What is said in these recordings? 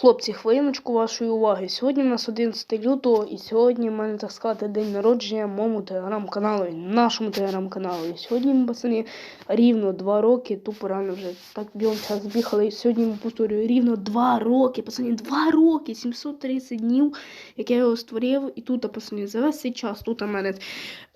Хлопці, хвилиночку вашої уваги. Сьогодні у нас 11 лютого, і сьогодні в мене, так сказати, день народження моєму телеграм-каналу, нашому телеграм-каналу. І сьогодні ми, пацани, рівно 2 роки, тупо реально вже так бігом час збігали. І сьогодні ми повторюю рівно 2 роки, пацани, 2 роки, 730 днів, як я його створив. І тут, пацани, за весь цей час, тут у мене,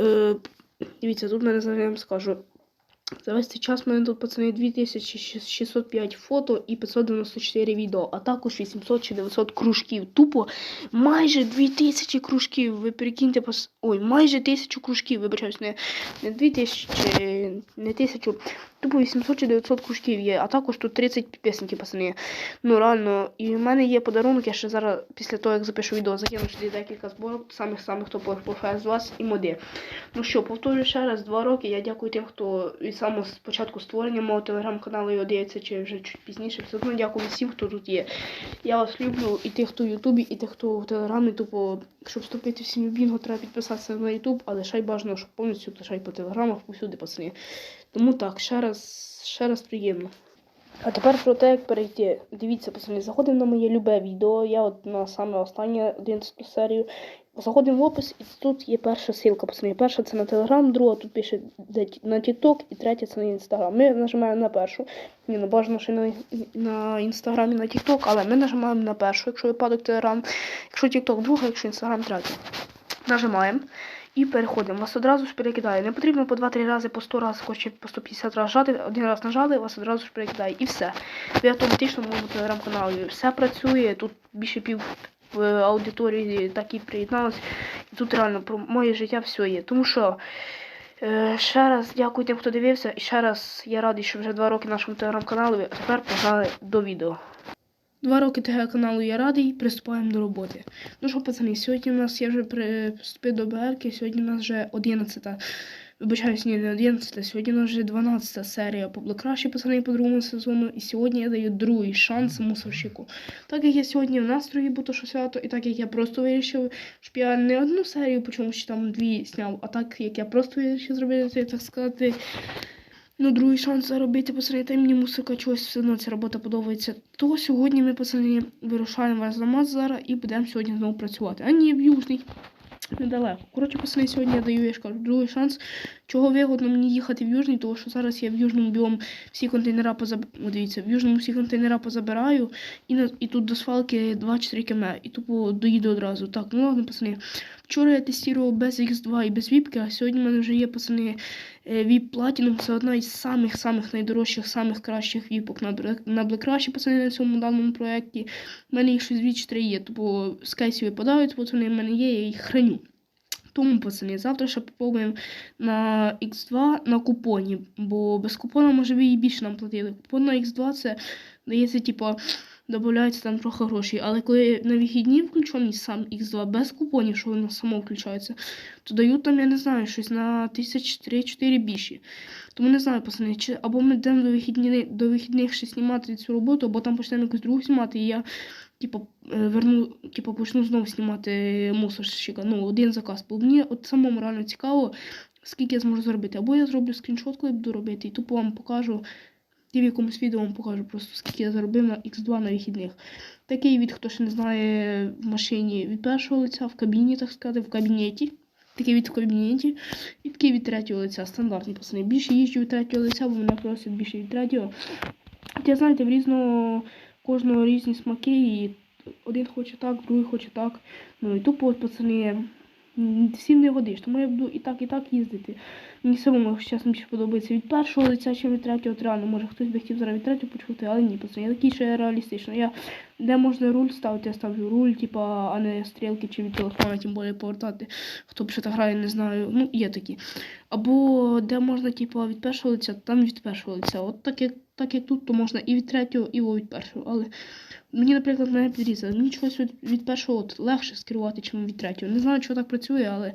е, дивіться, тут мене зараз скажу. За весь цей час в мене тут, пацани, 2605 фото і 594 відео, а також 800 чи 900 кружків. Тупо майже 2000 кружків. Ви прикиньте, пос... ой, майже 1000 кружків, вибачаюсь, не, не 2000, не 1000, тупо 800 чи 900 кружків є, а також тут 30 підписників, пацани. Ну, реально, і в мене є подарунок, я ще зараз, після того, як запишу відео, закину сюди декілька зборок, самих-самих хто пофає з вас і моди. Ну що, повторюю ще раз, два роки. Я дякую тим, хто самого спочатку створення мого телеграм-каналу його дивиться, чи вже чуть пізніше. Все одно дякую всім, хто тут є. Я вас люблю, і тих, хто в Ютубі, і тих, хто в Телеграмі. Тупо, щоб вступити в сім'ю Бінго, треба підписатися на Ютуб, але ще й бажано, щоб повністю лишай по телеграмах, повсюди, пацани. Тому так, ще раз, ще раз приємно. А тепер про те, як перейти. Дивіться, пацани, заходимо на моє любе відео. Я от на саме останнє 11 серію. Заходимо в опис, і тут є перша ссылка, пацани. Перша це на Телеграм, друга тут пише на TikTok, і третя це на Інстаграм. Ми нажимаємо на першу. Ні, ну бажано ще на, на Інстаграмі, на TikTok, але ми нажимаємо на першу, якщо випадок Телеграм. Якщо TikTok друга, якщо Інстаграм третя. Нажимаємо. І переходимо. Вас одразу ж перекидає. Не потрібно по 2-3 рази, по 100 разів, хоче по 150 разів жати. Один раз нажали, вас одразу ж перекидає. І все. Ви автоматично в моєму телеграм-каналі. Все працює. Тут більше пів е, аудиторії так і приєдналось. І тут реально про моє життя все є. Тому що е, ще раз дякую тим, хто дивився. І ще раз я радий, що вже два роки нашому телеграм-каналу. А тепер погнали до відео. Два роки ТГ-каналу я радий, приступаємо до роботи. Ну що, пацани, сьогодні у нас я вже приступив до БРки, сьогодні у нас вже 11. Вибачаюсь, ні, не 11, сьогодні у нас вже 12 серія по пацани, по другому сезону. І сьогодні я даю другий шанс мусорщику. Так як я сьогодні в настрої, бо то що свято, і так як я просто вирішив, щоб я не одну серію, по чомусь там дві зняв, а так як я просто вирішив зробити, так сказати. Ну, другий шанс заробити, пацани, та мені мусика чогось все одно ця робота подобається. То сьогодні ми, пацани, вирушаємо в Арзамас зараз і будемо сьогодні знову працювати. А ні, в Южний. Недалеко. Коротше, пацани, сьогодні я даю, я ж кажу, другий шанс. Чого вигодно мені їхати в Южний, тому що зараз я в Южному біом всі контейнера позаб... Дивіться, в Южному всі контейнера позабираю, і, на... і тут до свалки 2-4 км, і тупо доїду одразу. Так, ну ладно, пацани. Вчора я тестував без X2 і без віпки, а сьогодні в мене вже є, пацани, Віп Platinum. Це одна із самих-самих найдорожчих, самих кращих віпок на, на Блекраші, пацани, на цьому даному проєкті. У мене їх щось 2-4 є, тобто з випадають, пацани, в мене є, я їх храню. Тому, пацани, завтра ще попробуємо на X2 на купоні, бо без купона, може, ви і більше нам платили. Купон на X2 це дається, типу, додається там трохи грошей. Але коли на вихідні включений сам X2 без купонів, що воно само включається, то дають там, я не знаю, щось на 1003-4 більші. Тому не знаю, пацани, чи або ми йдемо до вихідних, до вихідних ще знімати цю роботу, або там почнемо якусь другу знімати, і я типу, е, верну, типу, почну знову знімати мусорщика. Ну, один заказ. Бо мені от самому реально цікаво, скільки я зможу зробити. Або я зроблю скріншот, коли буду робити, і тупо вам покажу. І в якомусь відео вам покажу просто, скільки я заробив на X2 на вихідних. Такий від, хто ще не знає, в машині від першого лиця, в кабіні, так сказати, в кабінеті. Такий від в кабінеті. І такий від третього лиця, стандартний пацани. Більше їжджу від третього лиця, бо мене просять більше від третього. Я знаєте, в різного кожного різні смаки, і один хоче так, другий хоче так. Ну і тупо, от, пацани, всім не годиш. Тому я буду і так, і так їздити. Мені самому чесно більше подобається від першого лиця, чи від третього. От реально, може хтось би хотів зараз від третього почути, але ні, пацани, я такий, що я реалістично. Я де можна руль ставити, я ставлю руль, типа, а не стрілки чи від телефона, тим більше повертати. Хто б ще так грає, не знаю. Ну, є такі. Або де можна, типу, від першого лиця, там від першого лиця. От так як, так як тут, то можна і від третього, і від першого. Але мені, наприклад, мене підрізали. Мені чогось від, від першого от легше скерувати, ніж від третього. Не знаю, чого так працює, але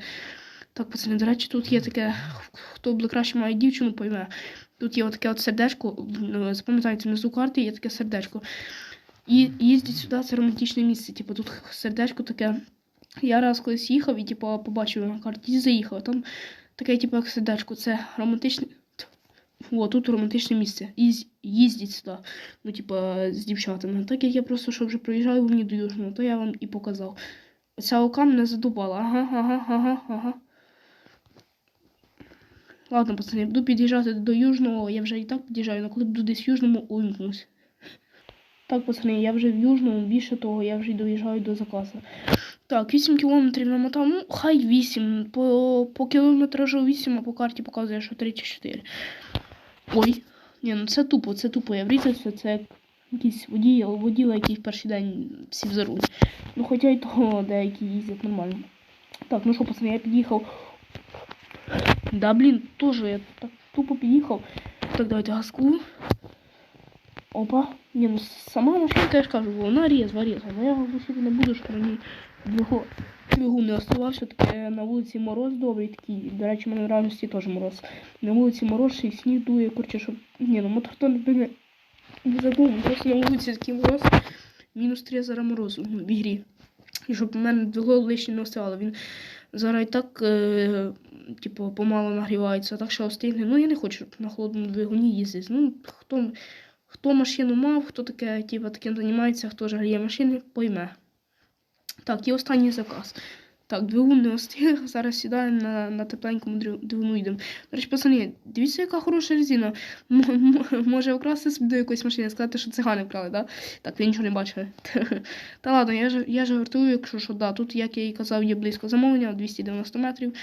так, пацани, до речі, тут є таке, хто б краще має дівчину, пойме. Тут є таке от сердечко, ну, запам'ятайте, внизу карти є таке сердечко. І їздять сюди, це романтичне місце. Типу, тут сердечко таке. Я раз колись їхав і типу, побачив на карті заїхав. Там таке, типу, як сердечко, це романтичне. О, тут романтичне місце. Їз- їздіть сюди. Ну, типа, з дівчатами. Так як я просто що вже проїжджаю мені до Южного, то я вам і показав. Оця ока мене задубала. Ага, ага, ага, ага. Ладно, пацани, буду під'їжджати до Южного. Я вже і так під'їжджаю, але коли буду десь в Южному, увімкнусь. Так, пацани, я вже в Южному, більше того, я вже доїжджаю до заказу. Так, 8 кілометрів намотав, ну, хай 8. По, по кілометражу 8, а по карті показує, що 3 чи 4. Ой. Ні, ну це тупо, це тупо. Я врізався, це як якийсь водій, воділа, який в перший день сів за руль. Ну, хоча й того деякі їздять нормально. Так, ну що, пацани, я під'їхав. Да, блін, теж я так тупо під'їхав. Так, давайте газку. Опа. Ні, ну сама машинка, я ж кажу, вона різва, різва. Но я глушити не буду, щоб мені двигун, двигун не оставався. Таке на вулиці мороз добрий такий. До речі, в мене в реальності теж мороз. На вулиці мороз, й сніг дує, коротше, щоб. Ні, ну мотор то не, не задумав. Просто на вулиці такий мороз. Мінус 3 зараз морозу ну, в ігрі. І щоб в мене двигун лишнє не оставало. Він зараз і так, е, типу, помало нагрівається, так що остигне. Ну, я не хочу на холодному двигуні їздити. Ну, хто, хто машину мав, хто таке, типу, таким займається, хто жаліє машини, пойме. Так, і останній заказ. Так, двигун не зараз сідаємо на, на тепленькому двигуну йдемо. До речі, пацани, дивіться, яка хороша резина. М- може вкрасти собі до якоїсь машини, сказати, що цигани вкрали, да? Так, ви нічого не бачили. Та ладно, я ж, я жартую, якщо що, да. Тут, як я і казав, є близько замовлення, 290 метрів.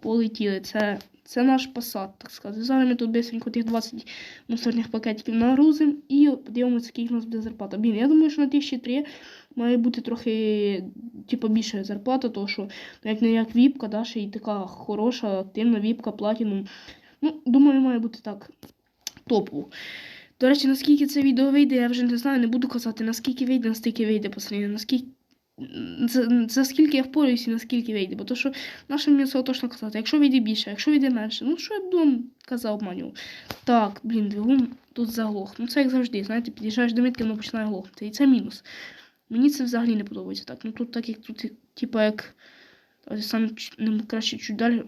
Полетіли. Це, це наш посад, так сказати. Зараз ми тут бисенько тих 20 мусорних пакетиків нагрузимо і подивимося, скільки у нас буде зарплата. Блін, я думаю, що на 1003 має бути трохи типу, більше зарплата, тому що ну, як не як віпка, да, ще й така хороша, активна віпка, платінум. Ну, думаю, має бути так. Топово. До речі, наскільки це відео вийде, я вже не знаю, не буду казати, наскільки вийде, настільки вийде пацани, наскільки. За, за скільки я впораюся, і наскільки вийде. Бо то, що наше мені точно казати. Якщо вийде більше, якщо вийде менше, ну що я буду вам казав обманював. Так, блін, двигун тут заглох. Ну це як завжди, знаєте, під'їжджаєш до мітки, воно починає глохнути. І це мінус. Мені це взагалі не подобається. Так, ну тут так як тут, типа як. Давайте саме ну, краще чуть далі.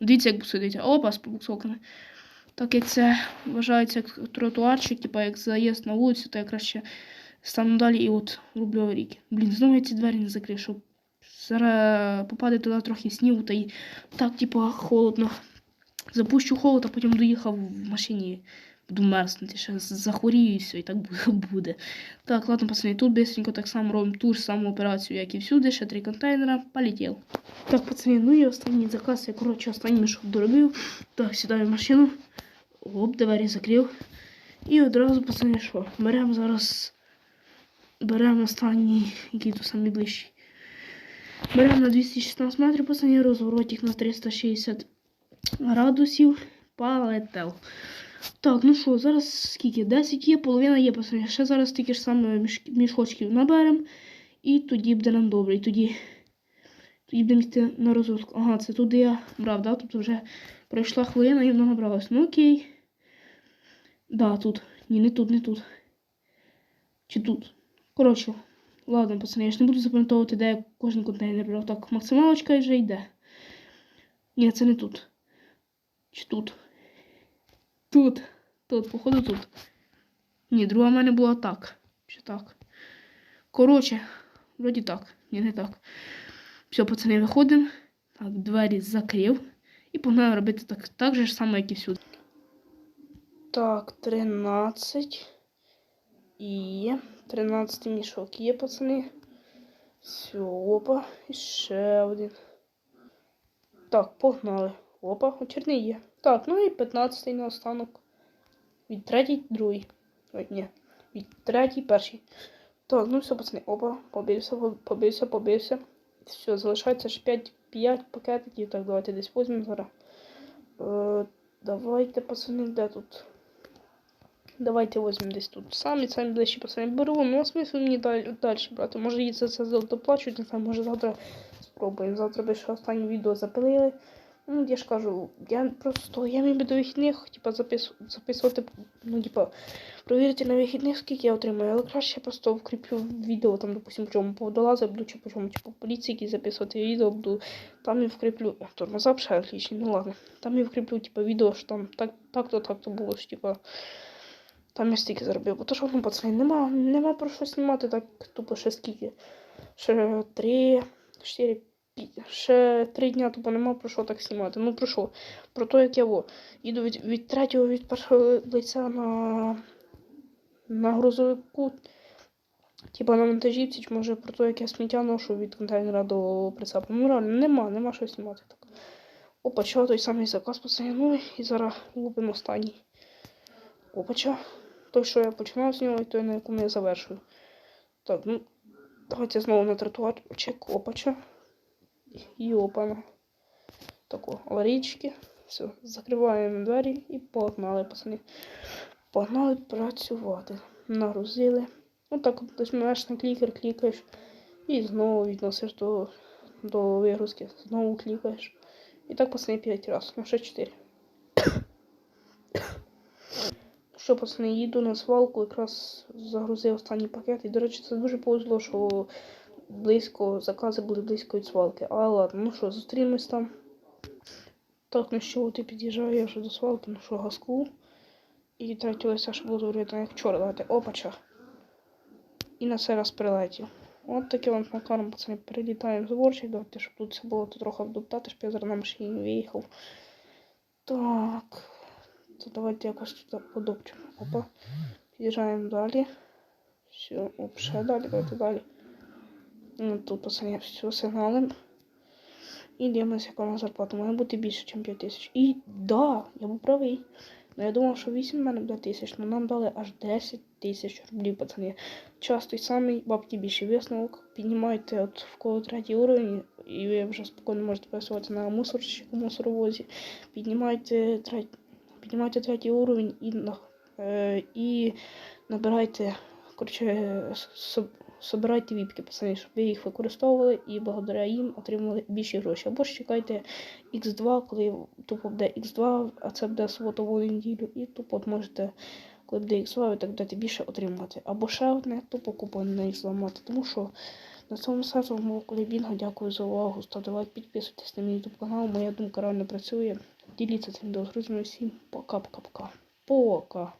Дивіться, як сидить. Опа, з побуксовками. Так як це вважається як тротуарчик, типа як заїзд на вулицю, то я краще стану далі і от роблю аварійки. Блін, знову я ці двері не закрив, щоб зараз попаде туди трохи снігу та й так, типа, холодно. Запущу холод, а потім доїхав в машині. Буду мерзнути, ще захворію і все, і так буде. Так, ладно, пацани, тут быстренько так само робимо ту ж саму операцію, як і всюди, ще три контейнера, полетів. Так, пацани, ну і останній заказ, я, коротше, останній мішок доробив. Так, сідаю в машину. Оп, двері закрив. І одразу, пацани, що? Беремо зараз. Беремо останній, який тут самий ближчий. Беремо на 216 метрів, пацани, розворотик на 360 градусів. Полетел. Так, ну що, зараз скільки? 10 є, половина є, пацани. Ще зараз тільки ж саме міш... наберемо. І тоді буде нам добре. І тоді, тоді будемо йти на розвитку. Ага, це туди я брав, да? Тобто вже пройшла хвилина і воно набралось. Ну окей. Да, тут. Ні, не тут, не тут. Чи тут. Коротше, ладно, пацани, я ж не буду запам'ятовувати, де я кожен контейнер брав. Так, максималочка вже йде. Ні, це не тут. Чи тут? Тут. Тут, походу, тут. Ні, друга в мене була так. Чи так? Коротше, вроді так. Ні, не так. Все, пацани, виходимо. Так, двері закрив. І погнали робити так, так же ж само, як і всюди. Так, 13. І 13 мішок є, пацани. Все, опа. І ще один. Так, погнали. Опа, очерний є. Так, ну і 15 на останок. Від третій, другий. Ой, ні. Від третій, перший. Так, ну все, пацани. Опа, побився, побився, побився. Все, залишається ж 5, 5 пакетиків. Так, давайте десь візьмемо зараз. Е, давайте, пацани, де тут? Давайте візьмемо десь тут. Самі самі ближчі пацани беру. Ну, смисл мені далі, далі брати. Може їй за це доплачуть, не знаю, може завтра спробуємо. Завтра би ще останнє відео запилили. Ну, я ж кажу, я просто я міг до вихідних, типа, запис, записувати, ну, типа, провірити на вихідних, скільки я отримаю, але краще я просто вкріплю відео, там, допустим, по чому повдолази буду, чи по чому, чи по поліції записувати відео буду, там і вкріплю, тормоза ще отличні, ну ладно, там і вкріплю, типа, відео, що там так, так-то, так-то було, що, типа, там я стільки заробив, бо то що, ну, пацани, нема, нема про що знімати, так, тупо, ще скільки, ще три, чотири, ще три дня тупо нема про що так знімати. Ну про що? Про те, як я во. Їду від, від третього від першого лиця на, на грузовику. Типа на монтажівці, чи може про те, як я сміття ношу від контейнера до прицепу. Ну реально, нема, нема що знімати так. Опача, той самий заказ пацани. Ну і зараз лупимо останній. Опача. Той, що я починав знімати, той, на якому я завершую. Так, ну, давайте знову на тротуарчик. Опача. І опана. Тако, аварійки. Все, закриваємо двері і погнали, пацани. Погнали працювати. Нагрузили. Ну так, нажимаєш на клікер, клікаєш. І знову відносиш до, до вигрузки. Знову клікаєш. І так пацани 5 разів. Ну ще 4. Що, пацани, їду на свалку, якраз загрузив останній пакет. І, до речі, це дуже повезло, що близько, закази були близько від свалки. А ладно, ну що, зустрінемось там. Так, ну що, от і під'їжджаю я вже до свалки, ну що, газку. І листа, що буду говорити, як вчора, давайте, опача. І на цей раз прилетів. От таким от макаром, пацани, перелітаємо з ворчик, давайте, щоб тут все було трохи вдоптати, щоб я зараз на машині виїхав. Так. То давайте якось тут подобчимо. Опа. Під'їжджаємо далі. Все, ще далі, давайте далі. Ну, тут пацани все сигналим. І дивимося, яка у нас зарплата. Має бути більше, ніж 5 тисяч. І да, я був правий. Ну я думав, що 8 в мене буде тисяч, але нам дали аж 10 тисяч рублів, пацани. Час той самий, бабки більший висновок. Піднімайте от в кого третій уровень, і ви вже спокійно можете працювати на мусорщику, мусоровозі. Піднімайте третій, піднімайте третій уровень і, е, і набирайте, коротше, собирайте віпки, пацани, щоб ви їх використовували і благодаря їм отримали більші гроші. Або ж чекайте X2, коли тупо буде X2, а це буде суботову неділю, і тупо можете, коли буде X2, ви так будете більше отримувати. Або ще одне, тупо купон на X2 мати. Тому що на цьому з вами був Дякую за увагу. Ставте лайк, підписуйтесь на мій YouTube канал. Моя думка реально працює. Діліться цим відео з. Всім пока-пока-пока. Пока.